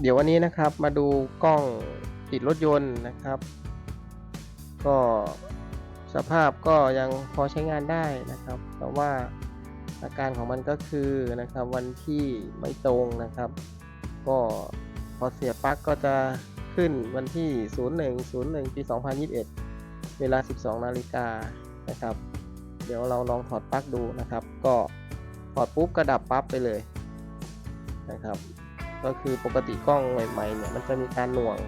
เดี๋ยววันนี้นะครับมาดูกล้องติดรถยนต์นะครับ ก็สภาพก็ยังพอใช้งานได้นะครับ แต่ว่าอาการของมันก็คือนะครับวันที่ไม่ตรงนะครับ ก็พอเสียบปลั๊กก็จะขึ้นวันที่ 01 01 ปี 2021 เวลา 12 นาฬิกานะครับ เดี๋ยวเราลองถอดปลั๊กดูนะครับ ก็ถอดปุ๊บก็ดับปั๊บไปเลยนะครับ ก็คือปกติกล้องใหม่ๆเนี่ยมันจะมีการหน่วง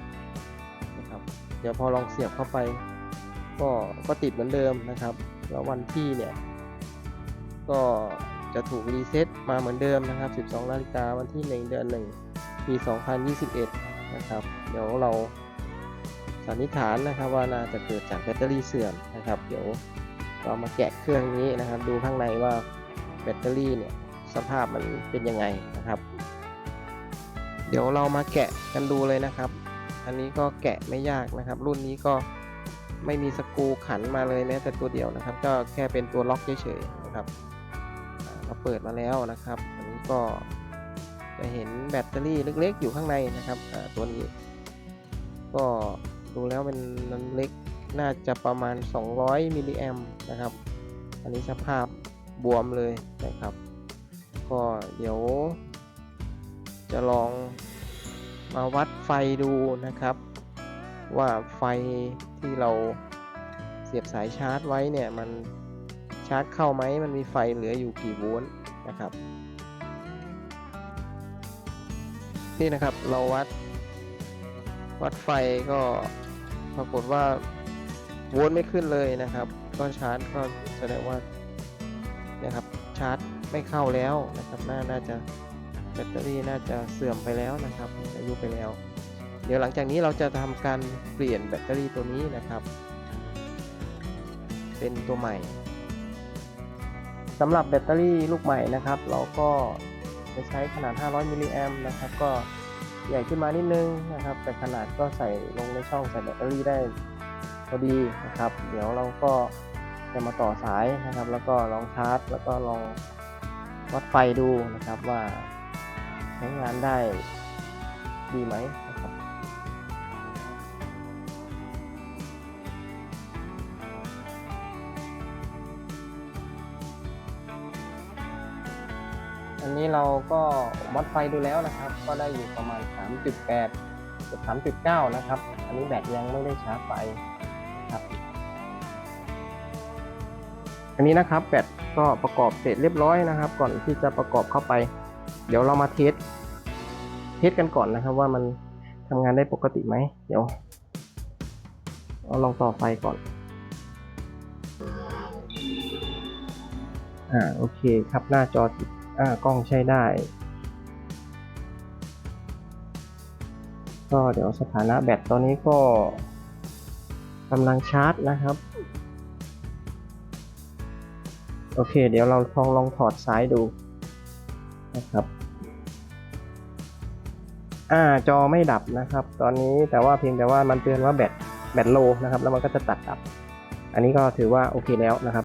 นะครับ เดี๋ยวพอลองเสียบเข้าไป ก็ก็ติดเหมือนเดิมนะครับ แล้ววันที่เนี่ย ก็จะถูกรีเซ็ตมาเหมือนเดิมนะครับ 12 นาฬิกาวันที่ 1 เดือน 1 ปี 2021 นะครับ เดี๋ยวเราสันนิษฐานนะครับว่าน่าจะเกิดจากแบตเตอรี่เสื่อมนะครับ เดี๋ยวเรามาแกะเครื่องนี้นะครับ ดูข้างในว่าแบตเตอรี่เนี่ยสภาพมันเป็นยังไงนะครับ เดี๋ยวเรามาแกะกันดูเลยนะครับ อันนี้ก็แกะไม่ยากนะครับ รุ่นนี้ก็ไม่มีสกรูขันมาเลยแม้แต่ตัวเดียวนะครับ ก็แค่เป็นตัวล็อกเฉยๆนะครับเราเปิดมาแล้วนะครับ อันนี้ก็จะเห็นแบตเตอรี่เล็กๆ อยู่ข้างในนะครับตัวนี้ ก็ดูแล้วเป็นมันเล็กน่าจะประมาณ 200 มิลลิแอมนะครับ อันนี้สภาพบวมเลยนะครับ ก็เดี๋ยว จะลองมาวัดไฟดูนะครับ ว่าไฟที่เราเสียบสายชาร์จไว้เนี่ยมันชาร์จเข้าไหมมันมีไฟเหลืออยู่กี่โวลต์นะครับ นี่นะครับเราวัดวัดไฟก็ปรากฏว่าโวลต์ไม่ขึ้นเลยนะครับ ก็ชาร์จก็แสดงว่านี่ยครับชาร์จไม่เข้าแล้วนะครับน่าน่าจะ ตเตอรี่น่าจะเสื่อมไปแล้วนะครับอายุไปแล้ว เดี๋ยวหลังจากนี้เราจะทำการเปลี่ยนแบตเตอรี่ตัวนี้นะครับ เป็นตัวใหม่สำหรับแบตเตอรี่ลูกใหม่นะครับ เราก็จะใช้ขนาด 500มิลลิแอมนะครับก็ใหญ่ขึ้นมานิดนึงนะครับ แต่ขนาดก็ใส่ลงในช่องใส่แบตเตอรี่ได้พอดีนะครับ เดี๋ยวเราก็จะมาต่อสายนะครับ แล้วก็ลองชาร์จ แล้วก็ลองวัดไฟดูนะครับว่า ใช้งานได้ดีไหมนะครับอันนี้เราก็วัดไฟดูแล้วนะครับ ก็ได้อยู่ประมาณ 3.8กับ3.9 นะครับ อันนี้แบตยังไม่ได้ชาร์จไฟครับ อันนี้นะครับแบตก็ประกอบเสร็จเรียบร้อยนะครับ ก่อนที่จะประกอบเข้าไป เดี๋ยวเรามาเทสเทสกันก่อนนะครับ ว่ามันทำงานได้ปกติไหม เดี๋ยวเราลองต่อไฟก่อน อ่าโอเคครับหน้าจอติดอ่ากล้องใช้ได้ ก็เดี๋ยวสถานะแบตตอนนี้ก็กำลังชาร์จนะครับ โอเค เดี๋ยวเราลองลองถอดสายดู นะครับ อ่าจอไม่ดับนะครับ ตอนนี้แต่ว่าเพียงแต่ว่ามันเตือนว่าแบตแบตโลนะครับ แล้วมันก็จะตัดดับ อันนี้ก็ถือว่าโอเคแล้วนะครับ